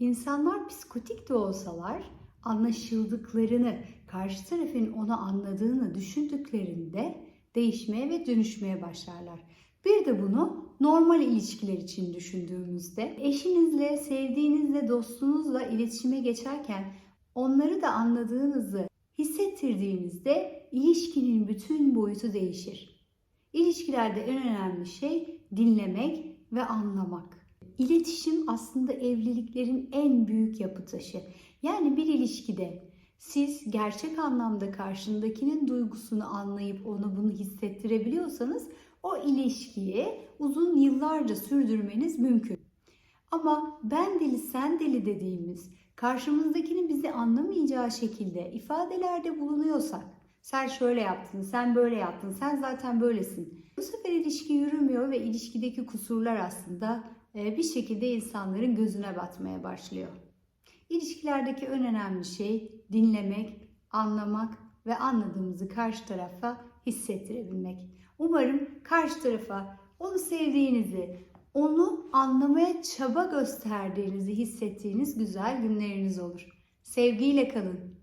İnsanlar psikotik de olsalar anlaşıldıklarını, karşı tarafın onu anladığını düşündüklerinde değişmeye ve dönüşmeye başlarlar. Bir de bunu normal ilişkiler için düşündüğümüzde eşinizle, sevdiğinizle, dostunuzla iletişime geçerken onları da anladığınızı hissettirdiğinizde ilişkinin bütün boyutu değişir. İlişkilerde en önemli şey dinlemek ve anlamak. İletişim aslında evliliklerin en büyük yapı taşı. Yani bir ilişkide siz gerçek anlamda karşındakinin duygusunu anlayıp ona bunu hissettirebiliyorsanız o ilişkiyi uzun yıllarca sürdürmeniz mümkün. Ama ben deli sen deli dediğimiz karşımızdakinin bizi anlamayacağı şekilde ifadelerde bulunuyorsak sen şöyle yaptın, sen böyle yaptın, sen zaten böylesin. Bu sefer ilişki yürümüyor ve ilişkideki kusurlar aslında bir şekilde insanların gözüne batmaya başlıyor. İlişkilerdeki en önemli şey dinlemek, anlamak ve anladığımızı karşı tarafa hissettirebilmek. Umarım karşı tarafa onu sevdiğinizi, onu anlamaya çaba gösterdiğinizi hissettiğiniz güzel günleriniz olur. Sevgiyle kalın.